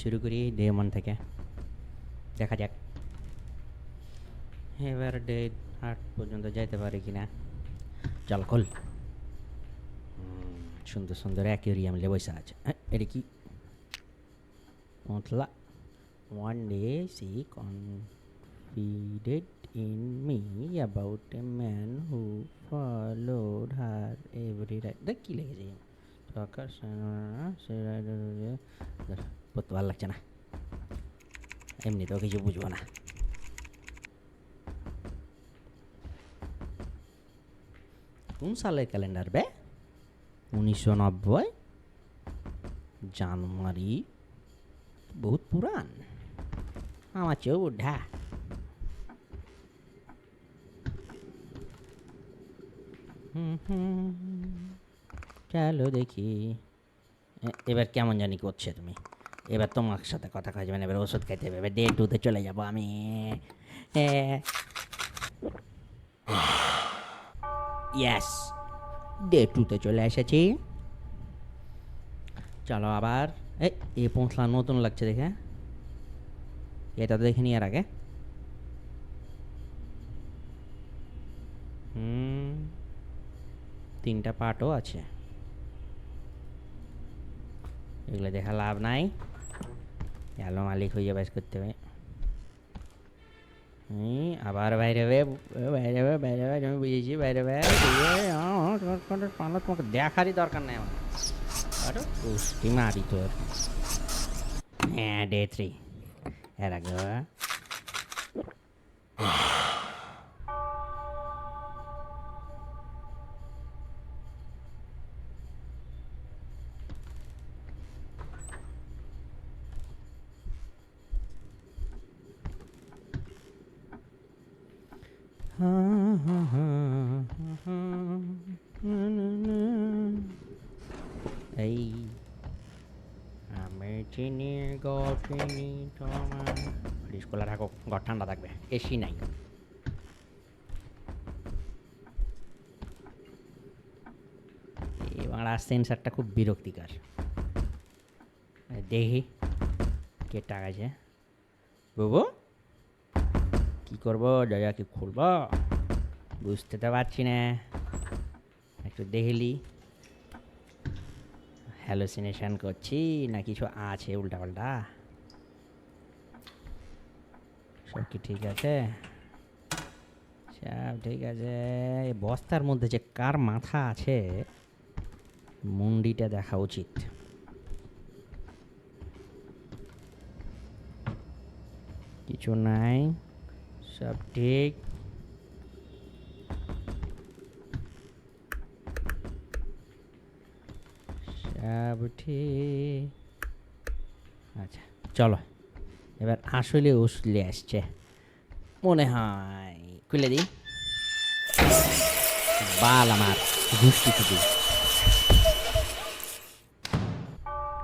শুরু করি day one থেকে। দেখা যাক। এবার ডে আট পর্যন্ত যাইতে পারি কি না চল খোল। সুন্দর সুন্দর অ্যাকুরিয়াম লে বসে আছে। এটা কি? মতলা। One day she confided in me about a man who followed her every right দেখ কি লেগেছে। সকাল পড়তে ভালো লাগছে না এমনিতেও কিছু বুঝব না কোন সালের ক্যালেন্ডার বে উনিশশো নব্বই জানুয়ারি বহুত পুরান আমার চেয়েও বুঢা। চলো দেখি এবার কেমন জানি করছে তুমি এবার তোমার সাথে কথা কওয়া যাবে না, এবার ওষুধ খাইতে হবে, এবার ডে টুতে চলে যাব আমি। ইয়াস ডে টুতে চলে এসেছি। চলো আবার, এই এই পৌঁছলা নতুন লাগছে দেখে। এটা তো দেখিনি এর আগে। হুম, তিনটা পার্টও আছে। এগুলো দেখা লাভ নাই। গেল মালিক হয়ে যাবে করতে হবে আবার বাইরে হবে বাইরে হবে বাইরে হবে আমি বুঝেছি বাইরে হবে পালা তোমাকে দেখারই দরকার নেই আমার আরে পুষ্টি মারি তোর হ্যাঁ ডে থ্রি এর আগে বাবা। এই আমি চিনি গল্পিনি তোমার। ফ্রিজ খোলা রাখো ঘর ঠান্ডা থাকবে এসি নাই। এই বাংলা সেন্সারটা খুব বিরক্তিকর। দেখি, কে টাকাছে বুবু, কি করব? জায়গা কি খুলবো? বুঝতে তো পারছি না। একটু দেখলি হ্যালোসিনেশন করছি, না কিছু আছে উল্টাপাল্টা? সব কি ঠিক আছে? সব ঠিক আছে। এই বস্তার মধ্যে যে কার মাথা আছে, মুন্ডিটা দেখা উচিত। কিছু নাই। সব ঠিক। ঠিক আচ্ছা চলো। এবার আসলে উসলে আসছে। মনে হয়, খুলে দিই। বাল আমার, ঘুষ্টি থেকে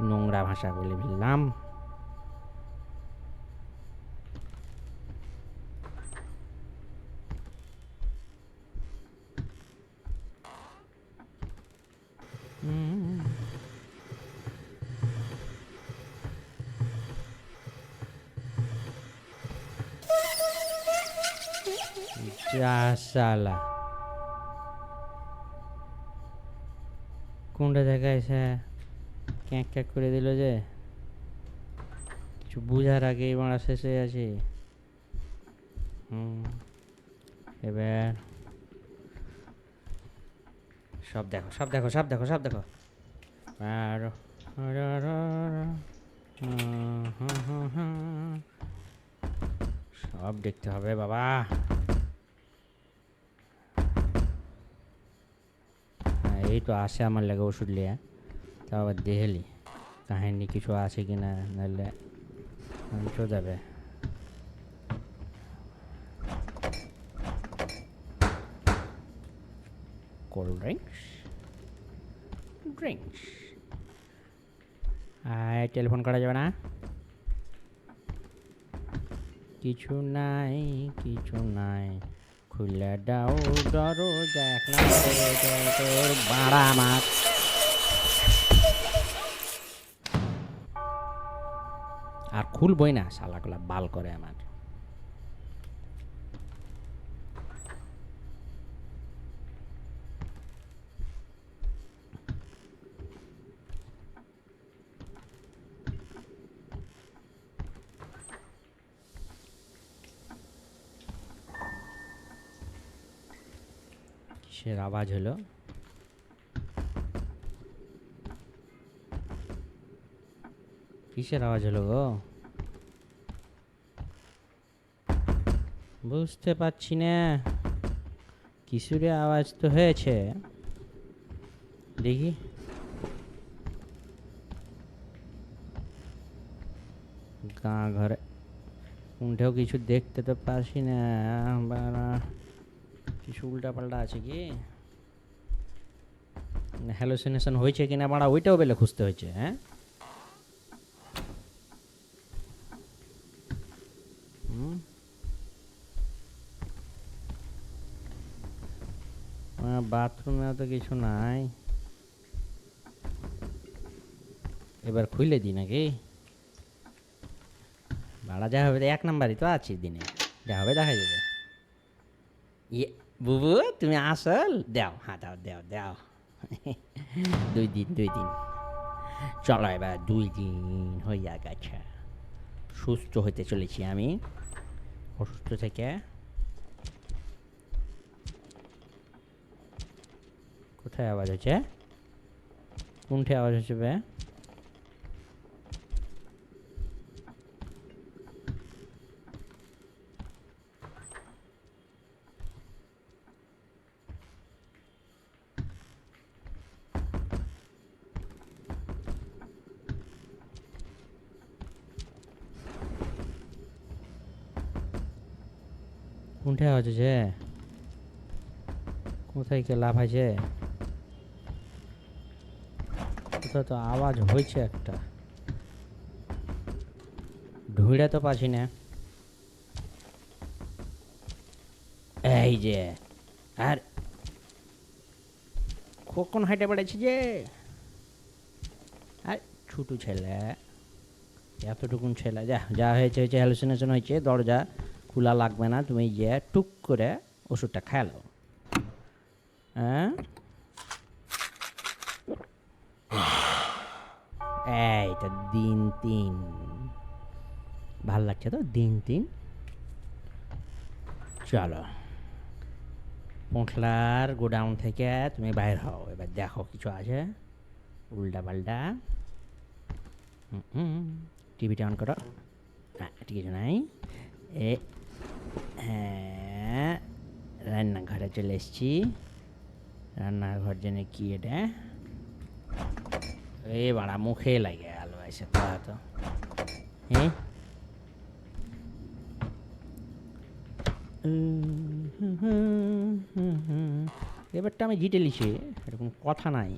নোংরা ভাষা বলে ফেললাম হুম। যা সালা কোনটা জায়গায় এসে ক্যাঁক ক্যাঁক করে দিল যে। কিছু বুঝার আগেই মারা শেষ আছে হুম, এবার সব দেখো সব দেখো সব দেখো সব দেখো। আর সব দেখতে হবে বাবা। এই তো আসে আমার লাগে ওষুধ লিয়া। তা আবার দেখলি কাহিনী কিছু আছে কি না, নাহলে তো যাবে। কোল্ড ড্রিঙ্কস ড্রিঙ্কস আর টেলিফোন করা যাবে না? কিছু নাই কিছু নাই। খুলে দাও দরজা এক নম্বরে মাছ। খুলবই না শালাগুলা বাল করে আমার কিসের আওয়াজ হলো। কিসের আওয়াজ হলো গো? বুঝতে পারছি না। কিশোরে আওয়াজ তো হয়েছে। দেখি। গাঁ ঘরে উঠেও কিছু দেখতে তো পারছি না। কিছু উল্টা পাল্টা আছে কি? হ্যালোসিনেশন হয়েছে কিনা বাড়া ওইটাও বেলে খুঁজতে হয়েছে হ্যাঁ? বাথরুমেও তো কিছু নাই। এবার খুলে দিই নাকি? ভাড়া যা হবে, এক নাম্বারই তো আছি দিনে। যা হবে, দেখা যাবে। ইয়ে বুবু, তুমি আসল? দাও হ্যাঁ দাও দাও দাও। দুই দিন দুই দিন চলো এবার দুই দিন হইয়া গেছে সুস্থ হতে চলেছি আমি অসুস্থ থেকে কোথায় আওয়াজ হচ্ছে কোনঠে আওয়াজ হচ্ছে বে কোনঠে আওয়াজ হচ্ছে কোথায় কে লাভ আছে? কোথাও তো আওয়াজ হয়েছে একটা। ঢুঁড়ে তো পাচ্ছি না। এই যে, আর কখন হাইটে বেড়েছে যে। আর ছোটো ছেলে, এতটুকুন ছেলে, যা যা হয়েছে হয়েছে হ্যালুসিনেশন হয়েছে, দরজা। খোলা লাগবে না, তুমি গিয়ে টুক করে ওষুধটা খেলো হ্যাঁ? এইটা দিন তিন। ভালো লাগছে তো? দিন তিন? চলো। পোঁটলার গোডাউন থেকে তুমি বাইর হও, এবার দেখো কিছু আছে। উল্টা পাল্টা টিভিটা অন করো। না ঠিক আছে নাই। এ হ্যাঁ রান্নাঘরে চলে এসছি। রান্নাঘর জেনে কি এটা? এ বাড়া, মুখে লাগে গেল এসে তো হ্যাঁ এবারটা আমি জিতে লিছি এরকম কথা নাই,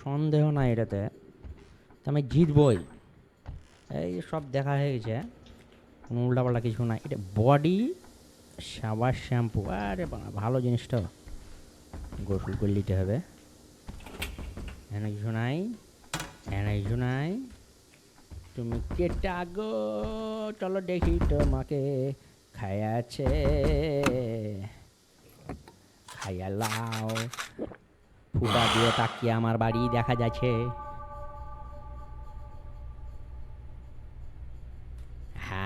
সন্দেহ নাই এটাতে। তো আমি জিতবই। এই সব দেখা হয়ে গেছে। কোনো উল্টাপাল্টা কিছু নাই এটা বডি সাবাস শ্যাম্পু আরে ভালো জিনিসটা। গোসল করে নিতে হবে। এখানে কিছু নাই, এখানে কিছু নাই। তুমি কেটা গো চলো দেখি তোমাকে খাইয়াছে। খাইয়া লাও। ফুটা দিয়ে তাকিয়ে আমার বাড়ি দেখা যাচ্ছে।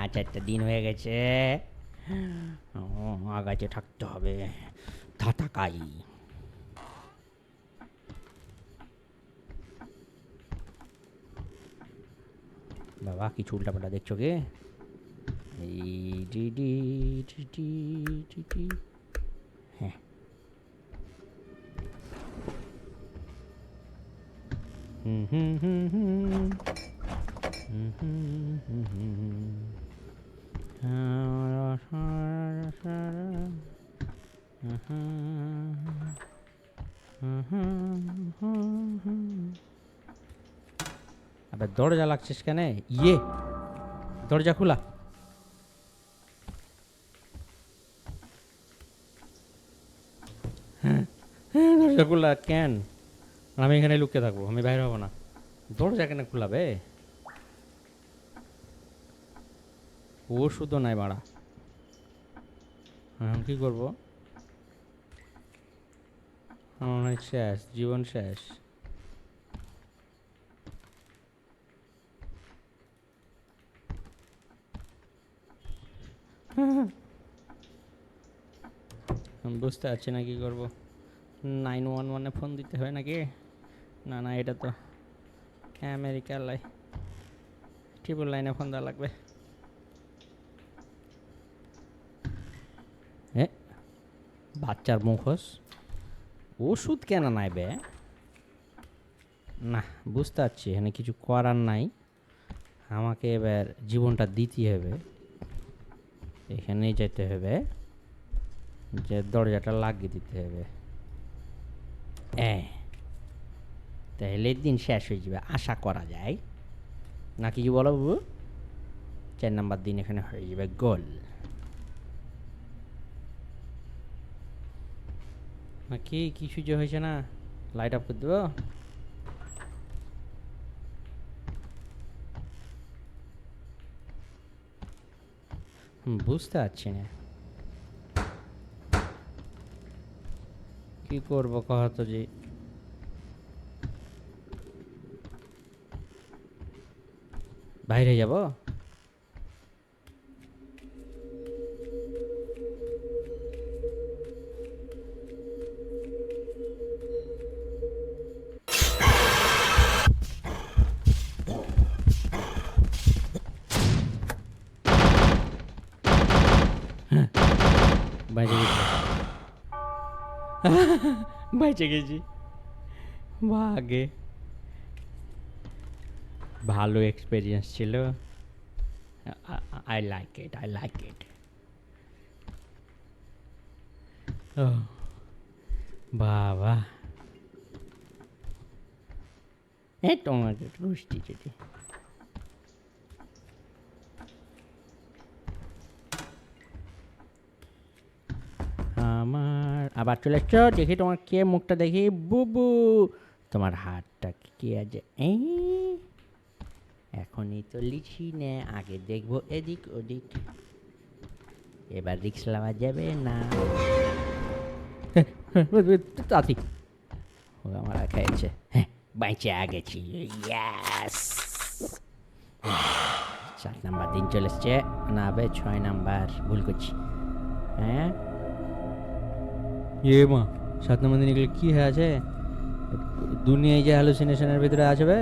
হ্যাঁ চারটে দিন হয়ে গেছে। আগাছে থাকতে হবে। থাকাই বাবা কিছু উল্টাপাল্টা দেখছ কে হ্যাঁ। হুম হুম হুম। হুম হুম হুম হুম হুম। আবার দরজা লাগছিস কেন? ইয়ে দরজা খোলা। হ্যাঁ হ্যাঁ দরজা খোলা কেন? আমি এখানে লুকিয়ে থাকব, আমি বাইরে হব না। দরজা কেন খোলাবে ওষুধও নাই বাড়া। এখন কি করব? শেষ, জীবন শেষ। বুঝতে পারছি না কি করব। নাইন ওয়ান ওয়ানে ফোন দিতে হয় নাকি? না না, এটা তো আমেরিকার লাই। ট্রিপল লাইনে ফোন দেওয়া লাগবে এ বাচ্চার মুখোশ। ওষুধ কেন নাই বে? না, বুঝতে পারছি, এখানে কিছু করার নাই। আমাকে এবার জীবনটা দিতে হবে। এখানেই যেতে হবে। যে দরজাটা লাগিয়ে দিতে হবে। হ্যাঁ তাহলে দিন শেষ হয়ে যাবে, আশা করা যায়। না কিছু বলো বাবু? চার নাম্বার দিন এখানে হয়ে যাবে গোল। না কি কিছু হয়েছে না? লাইট অফ করে দেবো। বুঝতে পারছি না। কি করব কহ তো যে? বাইরে যাব? বাইচে গেছি। বাগে ভালো এক্সপিরিয়েন্স ছিল। I like it I like it বাবা। এ তোমার রুষ্টি যদি আমার আবার চলে এসছো দেখি তোমার কে মুখটা দেখি। বুবু তোমার হাতটা কি আছে? এই এখনই তো লিখি নে আগে দেখব এদিক ওদিক। এবার রিক্স লাওয়া যাবে না। তাতি ও আমার খেয়েছে। হ্যাঁ বাইচে আগেছি ইয়াস সাত নাম্বার দিন চলে এসছে। না ছয় নাম্বার ভুল করছি। হ্যাঁ? এ মা সাত নম্বর দিন এগুলো কী হয়ে আছে দুনিয়ায় যে হ্যালুসিনেশনের ভিতরে আসবে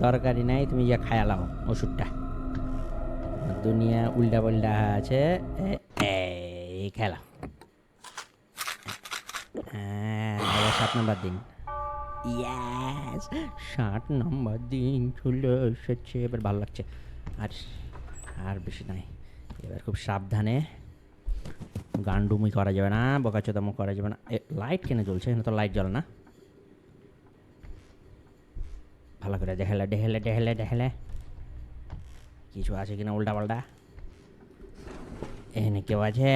দরকারই নাই তুমি যা খায়ালাও ওষুধটা দুনিয়া উল্টা পাল্টা আছে এই খেলা সাত নম্বর দিন ইয়াস ষাট নম্বর দিন চলে এসেছে এবার ভালো লাগছে আর আর বেশি নাই এবার খুব সাবধানে গান্ডুমি করা যাবে না, বকাচোদামো করা যাবে না। লাইট কেন জ্বলছে, এখানে তো লাইট জ্বলে না। ভালো করে দেখেলে দেখেলে দেখেলে দেখেলে। কিছু আছে কিনা উল্টা পাল্টা? এখানে কেউ আছে?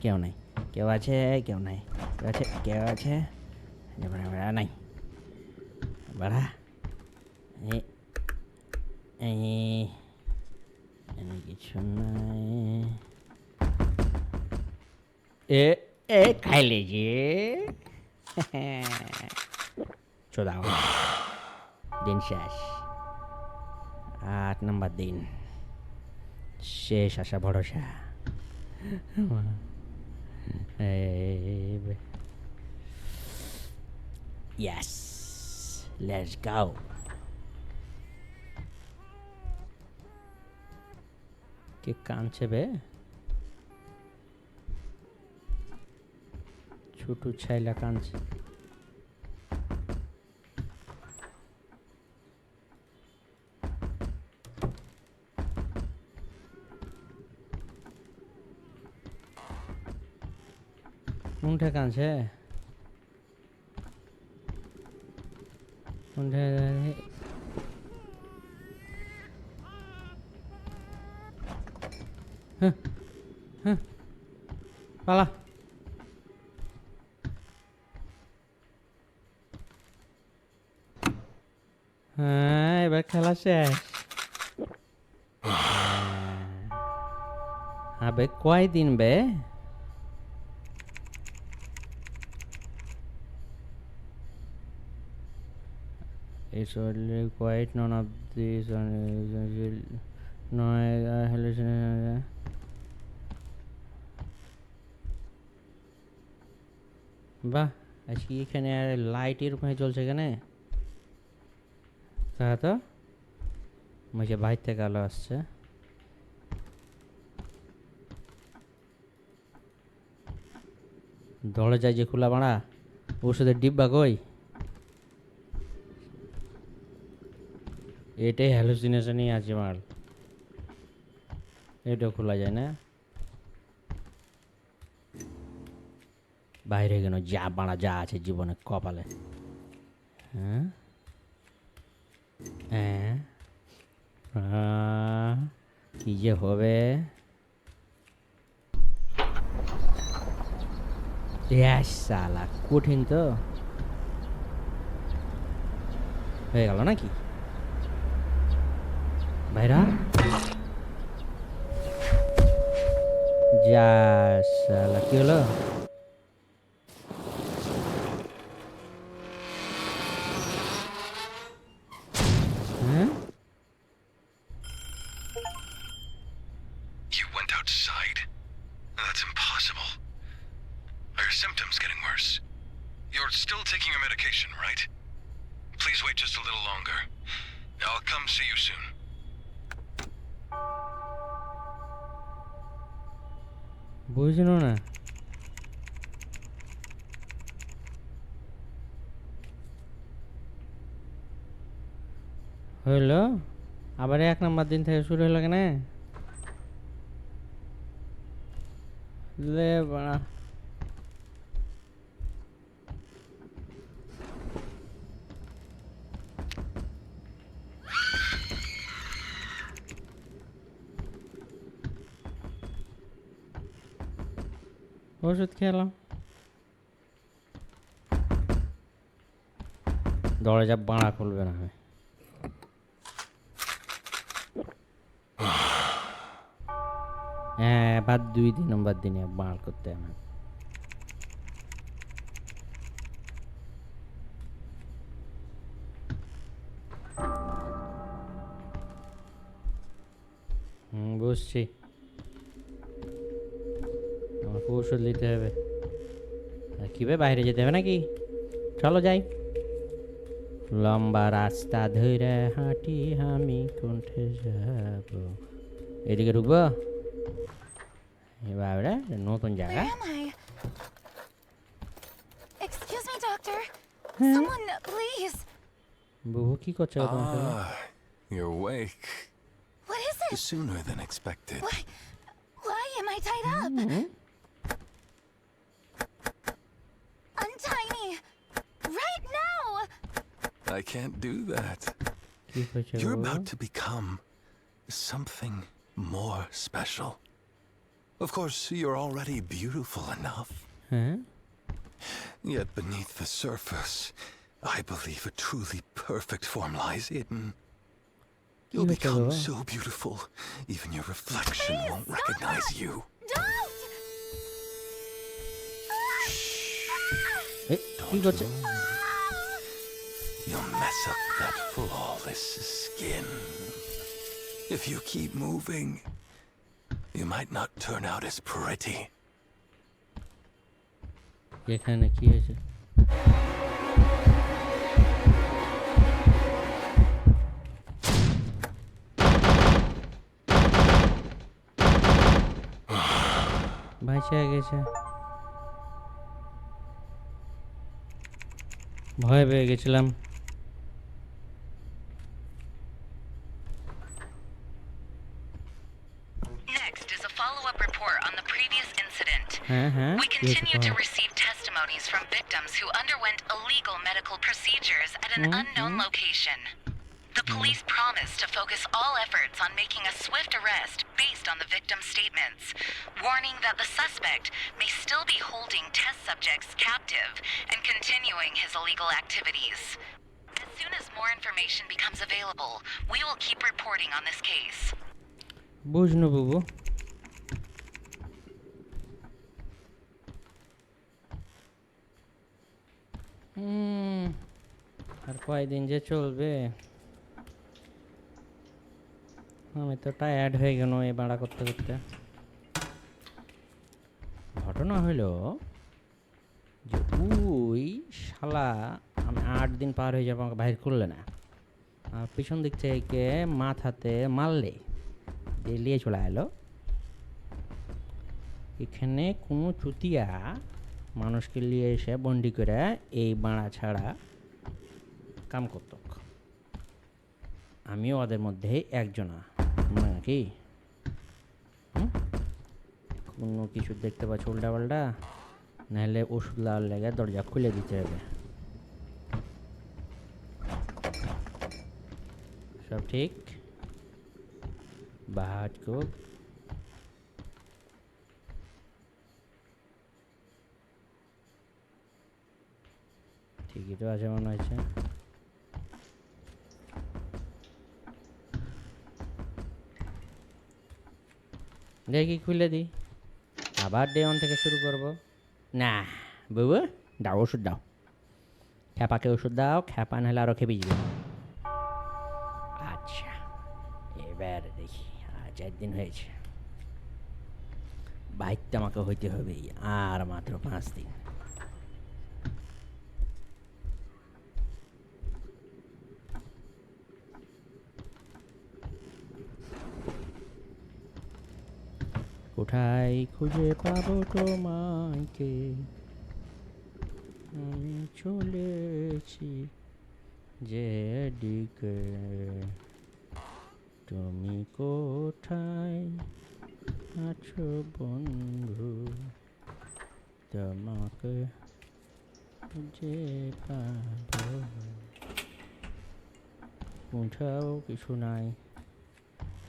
কেউ নাই। কেউ আছে, কেউ নাই। কেউ আছে কেউ আছে। নাই। বাড়া এই কিছু নাই। এ এ খাই লেগে চোদাও দিন শেষ। আট নম্বর দিন। শেষ আশা ভরসা। ইয়াস লেটস গাও কে কাঁদছে বে? ছোটু ছাইলা কাঁদছে। কোনটা কাঁদছে? কোনটা হ্যাঁ হ্যাঁ পালা। এবার খেলা শেষ হ্যাঁ আবে কয়দিন বে It's only quite none of these or hallucination. বাহ আজকে এখানে আর লাইট এরকম হয়ে চলছে এখানে তো মুঝে বাইর থেকে আলো আসছে। দরজা যে খোলা বাড়া ওষুধের ডিব্বা কই? এটাই হ্যালুসিনেশনই আছে মাল। এটাও খোলা যায় না। বাইরে কেন যা বাড়া যা আছে জীবনে কপালে। হ্যাঁ? হ্যাঁ কি যে হবে সালা কঠিন তো হয়ে গেল নাকি ভাইরা যা সালা কি হলো You're still taking your medication, right? Please wait just a little longer. I'll come see you soon. বুঝলো না হইল আবার এক নম্বর দিন থেকে শুরু হলো কেন ওষুধ খেলাম দরজা বাড়া খুলবে না হয় হ্যাঁ বাদ দুই দিন নম্বর দিনে বাড় করতে হবে বুঝছি ওষুধ নিতে হবে আর বাইরে যেতে হবে নাকি চলো যাই লম্বা রাস্তা ধরে হাঁটি আমি কোনঠে যাব এদিকে ঢুকবো এবার নতুন জায়গা Where am I? Excuse me, doctor. Someone, please. বহু কি করছে? Ah, you're awake. What is it? Sooner than expected. Why? Why am I tied up? Untie I can't do that. You're about to become something more special. Of course, you're already beautiful enough. Yet beneath the surface, I believe a truly perfect form lies hidden. You'll become so beautiful, even your reflection won't recognize you. Don't! Don't You'll mess up that flawless skin. If you keep moving, you might not turn out as pretty. এখানে কি হয়েছে বাঁচা গেছে ভয় পেয়ে গেছিলাম হ্যাঁ হ্যাঁ We কি হয়েছে continue to তোমার? receive testimonies from victims who underwent illegal medical procedures at an unknown location. The police promise to focus all efforts on making a swift arrest based on the victim's statements, warning that the suspect may still be holding test subjects captive and continuing his illegal activities. As soon as more information becomes available, we will keep reporting on this case. বুঝনু বুবু কয়দিন যে চলবে? আমি তো tired হয়ে গেল এই ভাড়া করতে করতে। ঘটনা হলো যে ওই শালা আমি আট দিন পার হয়ে যাব, আমাকে বাইর করলে না। আর পিছন দিক থেকে মাথাতে মারলে, দিয়ে চলে এলো এখানে কোনো চুতিয়া মানুষকে নিয়ে এসে বন্দি করে এই বাড়া ছাড়া কাম করত। আমিও ওদের মধ্যে একজনা। নাকি? কোনো কিছু দেখতে পাচ্ছ উল্টা পাল্টা নাহলে ওষুধ লাল লেগে দরজা খুলে দিতে হবে। সব ঠিক? বাহাট কো তো আছে মনে হচ্ছে। দেখি খুলে দিই আবার ডে ওয়ান থেকে শুরু করব। না, বাবু, দাও ওষুধ দাও। খ্যাপাকে ওষুধ দাও, খ্যাপা নাহলে আরও খেপে যাবে। আচ্ছা এবার দেখি আর চার দিন হয়েছে। বাইকটা আমাকে হইতে হবে আর মাত্র পাঁচ দিন। কোথায় খুঁজে পাবো তোমাকে? আমি চলেছি যে দিকে। তুমি কোথায় আছো বন্ধু? তোমাকে খুঁজে পাবো। কোথাও কিছু নাই।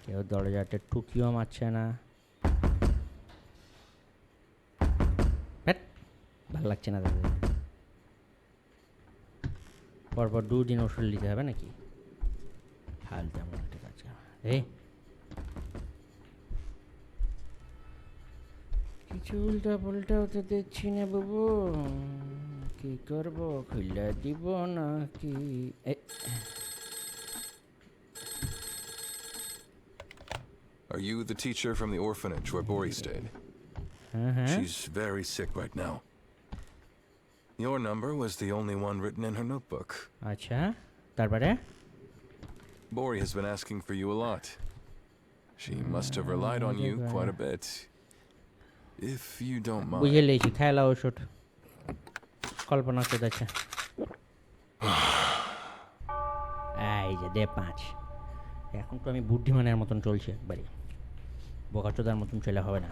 কেউ দরজাতে টুকিও মারছে না। ভালো লাগছে না তাদের। পরপর দুদিন ওষুধ নিতে হবে নাকি? ফালতে এমন একটা কাজ এই কিছু উল্টা পাল্টাও তো দেখছি না বাবু। কি করব? খুলে দিব নাকি এই, Are you the teacher from the orphanage where Bori stayed? হ্যাঁ হ্যাঁ। She's very sick right now. Your number was the only one written in her notebook. আচ্ছা তারপরে Bori has been asking for you a lot. She must have relied on you quite a bit. If you don't বুঝে mind. লিয়েছি খেলা ওষুধ কল্পনা কোথাচ্ছে এই যে দে পাঁচ এখন তো আমি বুদ্ধিমানের মতন চলছি একবারে বোকাচোদার মতন চলে হবে না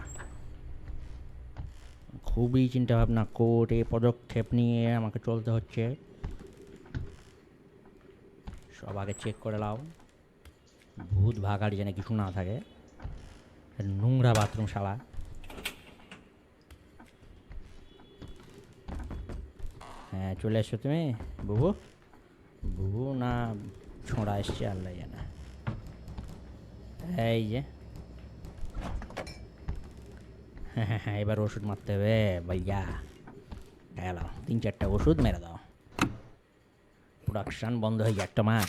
খুবই চিন্তা ভাবনা করে পদক্ষেপ নিয়ে আমাকে চলতে হচ্ছে। সব আগে চেক করে নাও। ভূত ভাগাড়ি যেন কিছু না থাকে। নোংরা বাথরুম শালা। হ্যাঁ চলে এসছো তুমি? বুবু? বুবু না ছোঁড়া এসছে, আল্লাহ জানে। এই যে। হ্যাঁ হ্যাঁ এবার ওষুধ মারতে হবে, ভাইয়া। গেল তিন, চারটা ওষুধ মেরে দাও। প্রোডাকশান বন্ধ হয়ে যায় তোমার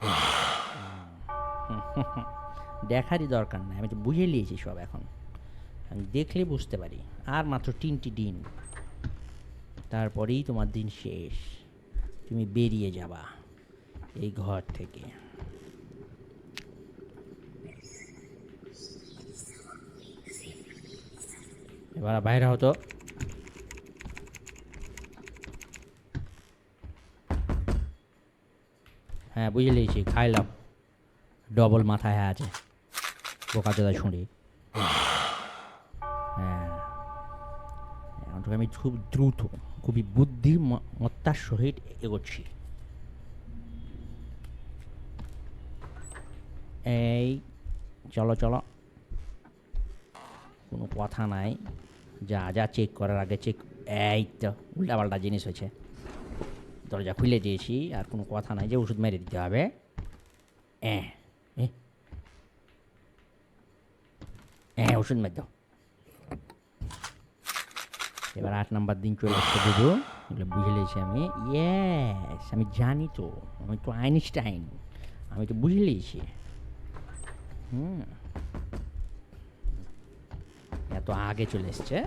দেখারই দরকার নাই। আমি তো বুঝে নিয়েছি সব এখন। দেখলে বুঝতে পারি। আর মাত্র তিনটি দিন। তারপরেই তোমার দিন শেষ। তুমি বেরিয়ে যাবা। এই ঘর থেকে। এবার বাইরে হতো। হ্যাঁ বুঝে খাইলাম। ডবল মাথায় হ্যাঁ আছে। বোকা চোদা ছুঁড়ি। হ্যাঁ। আমি খুব দ্রুত, খুবই বুদ্ধিমত্তার সহিত এগোচ্ছি। এই, চলো চলো। কোনো কথা নাই। যা যা চেক করার আগে চেক এই তো, উল্টাপাল্টা জিনিস হয়েছে। দরজা খুলে দিয়েছি, আর কোনো কথা নাই যে ওষুধ মেরে দিতে হবে। হ্যাঁ হ্যাঁ ওষুধ মেরে দাও। এবার আট নাম্বার দিন চলে আসছে বুঝো এগুলো বুঝে লিয়েছি আমি। ইয়েস আমি জানি তো, আমি তো আইনস্টাইন, আমি তো বুঝে লিয়েছি হুম। এত আগে চলে এসছে।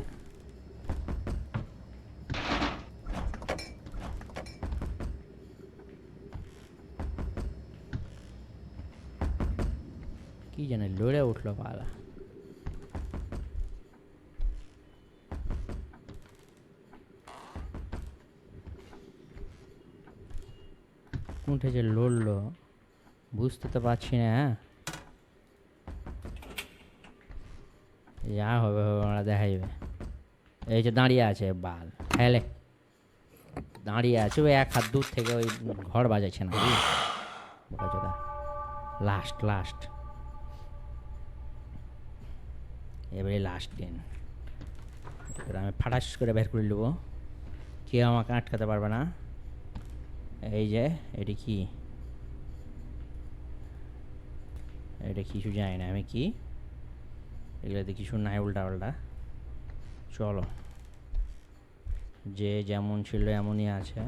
কি জানে লড়ে উঠল পালা। উঠে যে লড়লো, বুঝতে তো পারছি না হ্যাঁ? যা হবে হবে, আমরা দেখা যাবে। এই যে দাঁড়িয়ে আছে বাল খেলে দাঁড়িয়ে আছে, ওই এক হাত দূর থেকে ওই ঘর বাজাচ্ছে না। লাস্ট লাস্ট এবারে লাস্ট দিন আমি ফাটাস করে বের করে নেব। কেউ আমাকে আটকাতে পারবে না। এই যে, এটি কি? এটা কিছু জানি না, আমি কি? এগুলোতে কিছু নাই উল্টা পাল্টা। চলো। যে যেমন ছিল এমনই আছে।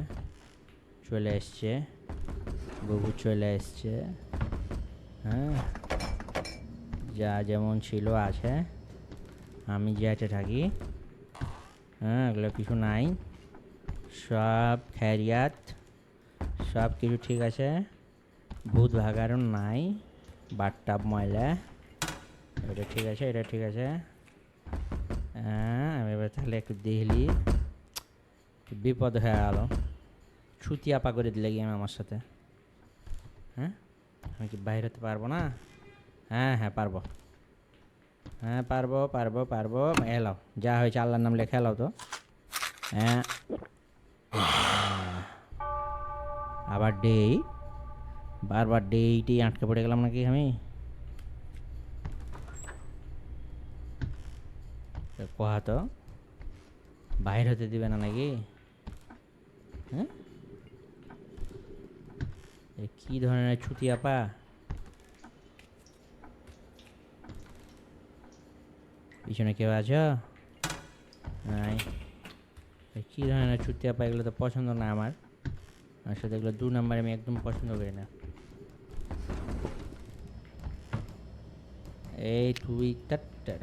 চলে এসছে। বুবু চলে এসছে। হ্যাঁ? যা যেমন ছিল আছে। আমি যেটা থাকি। হ্যাঁ এগুলো কিছু নাই। সব খ্যারিয়াত। সব কিছু ঠিক আছে। ভূত ভাগারও নাই। বাটটাপ ময়লা। এটা ঠিক আছে, এটা ঠিক আছে। হ্যাঁ আমি এবার তাহলে একটু দেখলি। বিপদ হয়ে গেল। ছুতি আপা করে দিলে গিয়ে আমার সাথে। হ্যাঁ আমি কি বাইরে হতে পারব না? হ্যাঁ হ্যাঁ পারব। হ্যাঁ পারব পারব পারব। এলাও যা হয়েছে আল্লাহর নাম লেখা এলাও তো। হ্যাঁ। আবার ডেই বারবার ডেইটেই আটকে পড়ে গেলাম নাকি আমি? এ কহা তো বাইর হতে দিবে না নাকি? হ্যাঁ? কী ধরনের ছুটি আপা? পিছনে কেউ আছো? নাই। ধরনের ছুটি আপা? এগুলো তো পছন্দ না আমার। সাথে এগুলো দু নাম্বার আমি একদম পছন্দ করি না। এই তুই টাট্টার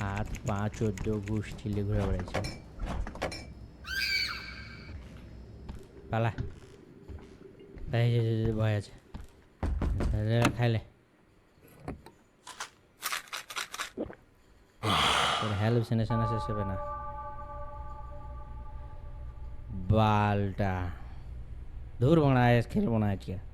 হাত পা চোদ্দ ঘুষ ছিলে ঘুরে বেড়াচ্ছে পালা। ভয় আছে। খাইলে। হ্যালুসিনেশন শেষ হবে না। বালটা। দূর বাংলা খেলব না আজকে।